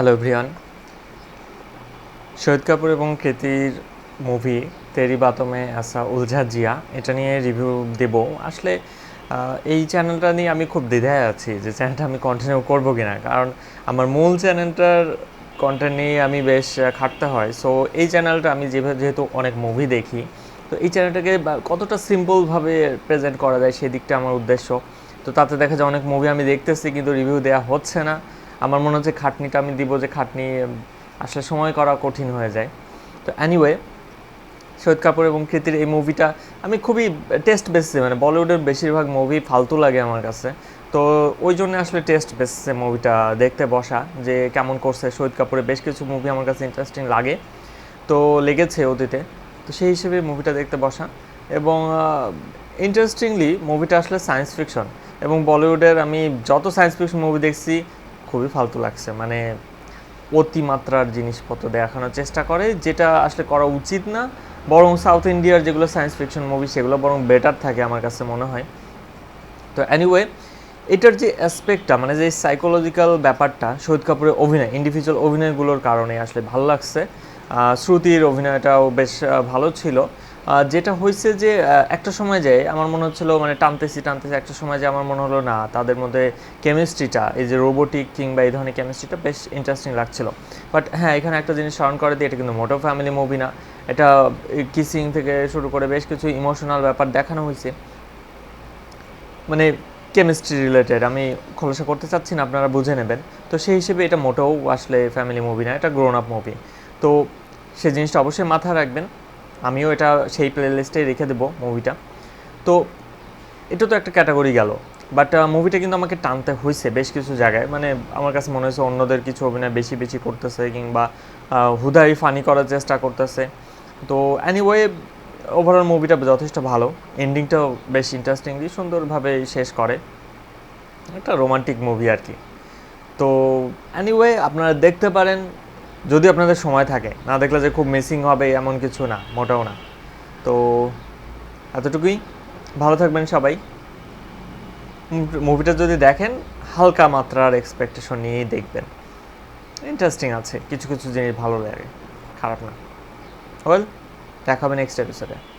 Hello everyone Shahid Kapoor এবং কৃতির movie তেরি বাতমে আসা উলঝা জিয়া এটা নিয়ে রিভিউ দেব। আসলে এই চ্যানেলটা নিয়ে আমি খুব দ্বিধায় আছি যে চ্যানেলটা আমি কন্টিনিউ করব কি না কারণ আমার মূল চ্যানেলটার কন্টেন্ট নিয়ে আমি বেশ খাটতে হয়। সো এই চ্যানেলটা আমি যেভাবে যেহেতু অনেক মুভি দেখি, তো এই চ্যানেলটাকে কতটা সিম্পলভাবে প্রেজেন্ট করা যায় সেদিকটা আমার উদ্দেশ্য। তো তাতে দেখা যায় অনেক মুভি আমি দেখতেছি কিন্তু রিভিউ দেওয়া হচ্ছে না। আমার মনে হচ্ছে খাটনিটা আমি দিব যে খাটনি আসলে সময় করা কঠিন হয়ে যায়। তো অ্যানিওয়ে শহীদ কাপুর এবং কৃতির এই মুভিটা আমি খুবই টেস্ট বেসছে মানে বলিউডের বেশিরভাগ মুভি ফালতু লাগে আমার কাছে। তো ওই জন্য আসলে টেস্ট বেসছে মুভিটা দেখতে বসা, যে কেমন করছে শহীদ কাপুরের। বেশ কিছু মুভি আমার কাছে ইন্টারেস্টিং লাগে, তো লেগেছে অতীতে। তো সেই হিসেবে মুভিটা দেখতে বসা। এবং ইন্টারেস্টিংলি মুভিটা আসলে সায়েন্স ফিকশন এবং বলিউডের আমি যত সায়েন্স ফিকশন মুভি দেখছি খুবই ফালতু লাগছে। মানে অতিমাত্রার জিনিসপত্র দেখানোর চেষ্টা করে, যেটা আসলে করা উচিত না। বরং সাউথ ইন্ডিয়ার যেগুলো সায়েন্স ফিকশন মুভি সেগুলো বরং বেটার থাকে আমার কাছে মনে হয়। তো অ্যানিওয়ে এটার যে অ্যাসপেক্টটা মানে যে সাইকোলজিক্যাল ব্যাপারটা, শহীদ কাপুরের অভিনয় ইন্ডিভিজুয়াল অভিনয়গুলোর কারণে আসলে ভালো লাগছে। শ্রুতির অভিনয়টাও বেশ ভালো ছিল। যেটা হয়েছে যে একটা সময় যায় আমার মনে হচ্ছিল মানে টানতেছি টানতেছি, একটা সময় যে আমার মনে হলো, না, তাদের মধ্যে কেমিস্ট্রিটা এই যে রোবোটিক কিংবা এই ধরনের কেমিস্ট্রিটা বেশ ইন্টারেস্টিং লাগছিল। বাট হ্যাঁ এখানে একটা জিনিস স্মরণ করে দিই এটা কিন্তু মোটো ফ্যামিলি মুভি না। এটা কিসিং থেকে শুরু করে বেশ কিছু ইমোশনাল ব্যাপার দেখানো হয়েছে মানে কেমিস্ট্রি রিলেটেড আমি খোলাসা করতে চাচ্ছি না, আপনারা বুঝে নেবেন। তো সেই হিসেবে এটা মোটেও আসলে ফ্যামিলি মুভি না, এটা গ্রোন আপ মুভি তো সেই জিনিসটা অবশ্যই মাথায় রাখবেন। আমিও এটা সেই প্লে লিস্টেই রেখে দেবো মুভিটা তো এটা তো একটা ক্যাটাগরি গেল। বাট মুভিটা কিন্তু আমাকে টানতে হয়েছে বেশ কিছু জায়গায়। মানে আমার কাছে মনে হয়েছে অন্যদের কিছু অভিনয় বেশি বেশি করতেছে কিংবা হুদাই ফানি করার চেষ্টা করতেছে। তো অ্যানিওয়ে ওভারঅল মুভিটা যথেষ্ট ভালো। এন্ডিংটাও বেশ ইন্টারেস্টিংলি সুন্দরভাবে শেষ করে। একটা রোমান্টিক মুভি আর কি। তো অ্যানিওয়ে আপনারা দেখতে পারেন যদি আপনাদের সময় থাকে, না দেখলে যে খুব মিসিং হবে এমন কিছু না, মোটাও না। তো এতটুকুই। ভালো থাকবেন সবাই। মুভিটা যদি দেখেন, হালকা মাত্রার এক্সপেকটেশন নিয়েই দেখবেন। ইন্টারেস্টিং আছে, কিছু কিছু জিনিস ভালো লাগে, খারাপ না। ওয়েল দেখা হবে নেক্সট এপিসোডে